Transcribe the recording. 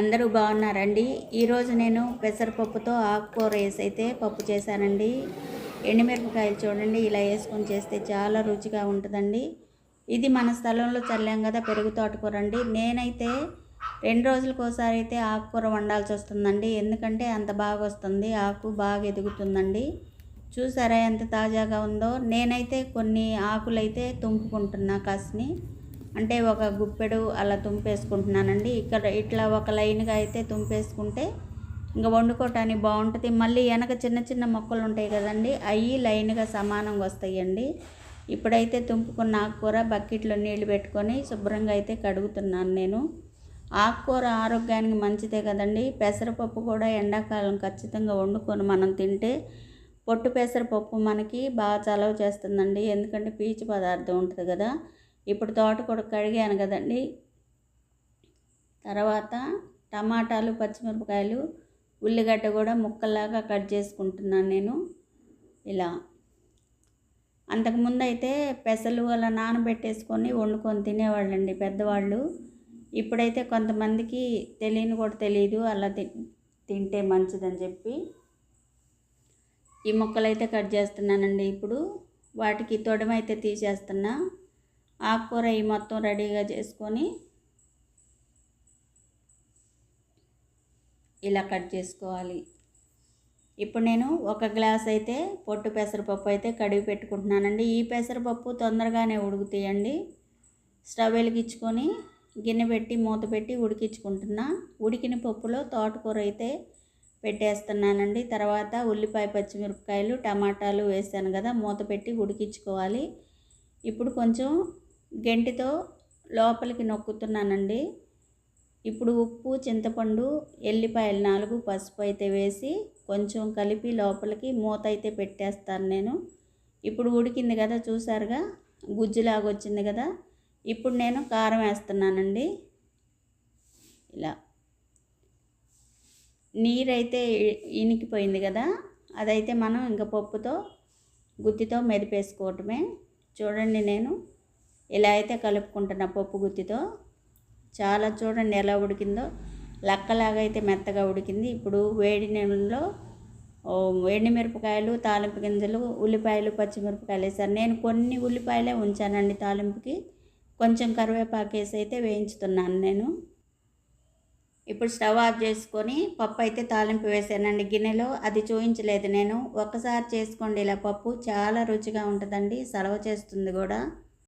అందరూ బాగున్నారండి. ఈరోజు నేను పెసరపప్పుతో ఆకుకూర వేసి అయితే పప్పు చేశానండి. ఎండుమిరపకాయలు చూడండి ఇలా వేసుకొని చేస్తే చాలా రుచిగా ఉంటుందండి. ఇది మన స్థలంలో చల్లాం కదా పెరుగు తోటకూర అండి నేనైతే రెండు రోజులకు ఒకసారి అయితే ఆకుకూర వండాల్సి వస్తుందండి. ఎందుకంటే అంత బాగా వస్తుంది ఆకు బాగా ఎదుగుతుందండి. చూసారా ఎంత తాజాగా ఉందో? నేనైతే కొన్ని ఆకులైతే తుంపుకుంటున్నా కాసిని అంటే ఒక గుప్పెడు అలా తుంపేసుకుంటున్నానండి. ఇక్కడ ఇట్లా ఒక లైన్గా అయితే తుంపేసుకుంటే ఇంకా వండుకోవటానికి బాగుంటుంది. మళ్ళీ వెనక చిన్న చిన్న మొక్కలు ఉంటాయి కదండి అవి లైన్గా సమానంగా వస్తాయండి. ఇప్పుడైతే తుంపుకున్న ఆకుకూర బకెట్లో నీళ్ళు పెట్టుకొని శుభ్రంగా అయితే కడుగుతున్నాను నేను. ఆకుకూర ఆరోగ్యానికి మంచిదే కదండి. పెసరపప్పు కూడా ఎండాకాలం ఖచ్చితంగా వండుకొని మనం తింటే పొట్టు పెసరపప్పు మనకి బాగా చలవ చేస్తుందండి. ఎందుకంటే పీచు పదార్థం ఉంటుంది కదా. ఇప్పుడు తోటకూర కడిగాను కదండి. తర్వాత టమాటాలు పచ్చిమిరపకాయలు ఉల్లిగడ్డ కూడా ముక్కల్లాగా కట్ చేసుకుంటున్నాను నేను. ఇలా అంతకుముందు అయితే పెసలు అలా నానబెట్టేసుకొని వండుకొని తినేవాళ్ళండి పెద్దవాళ్ళు. ఇప్పుడైతే కొంతమందికి తెలియని కూడా తెలియదు అలా తి తింటే మంచిదని చెప్పి. ఈ ముక్కలైతే కట్ చేస్తున్నానండి ఇప్పుడు. వాటికి తొడమైతే తీసేస్తున్నా. ఆకుకూర ఈ మొత్తం రెడీగా చేసుకొని ఇలా కట్ చేసుకోవాలి. ఇప్పుడు నేను ఒక గ్లాస్ అయితే పొట్టు పెసరపప్పు అయితే కడిగి పెట్టుకుంటున్నానండి. ఈ పెసరపప్పు తొందరగానే ఉడుకుతాయండి. స్టవ్ వెలిగించుకొని గిన్నె పెట్టి మూత పెట్టి ఉడికించుకుంటున్నా. ఉడికిన పప్పులో తోటకూర అయితే పెట్టేస్తున్నానండి. తర్వాత ఉల్లిపాయ పచ్చిమిరపకాయలు టమాటాలు వేసాను కదా మూత పెట్టి ఉడికించుకోవాలి. ఇప్పుడు కొంచెం గెంటితో లోపలికి నొక్కుతున్నానండి. ఇప్పుడు ఉప్పు చింతపండు ఎల్లిపాయలు నాలుగు పసుపు అయితే వేసి కొంచెం కలిపి లోపలికి మూత అయితే పెట్టేస్తాను నేను. ఇప్పుడు ఉడికింది కదా చూసారుగా? గుజ్జులాగా వచ్చింది కదా? ఇప్పుడు నేను కారం వేస్తున్నానండి. ఇలా. నీరైతే ఇనికిపోయింది కదా? అదైతే మనం ఇంకా పప్పుతో గుత్తితో మెదిపేసుకోవటమే. చూడండి నేను. ఇలా అయితే కలుపుకుంటున్న పప్పు గుత్తితో. చాలా చూడండి ఎలా ఉడికిందో. లక్కలాగా అయితే మెత్తగా ఉడికింది. ఇప్పుడు వేడి నీళ్ళలో ఎండు మిరపకాయలు తాలింపు గింజలు ఉల్లిపాయలు పచ్చిమిరపకాయలు వేసాను. నేను కొన్ని ఉల్లిపాయలే ఉంచానండి తాలింపుకి. కొంచెం కరివేపాకు వేసి అయితే వేయించుతున్నాను నేను. ఇప్పుడు స్టవ్ ఆఫ్ చేసుకొని పప్పు అయితే తాలింపు వేసానండి గిన్నెలో. అది చూపించలేదు నేను. ఒకసారి చేసుకోండి ఇలా పప్పు. చాలా రుచిగా ఉంటుందండి. సలవ చేస్తుంది కూడా.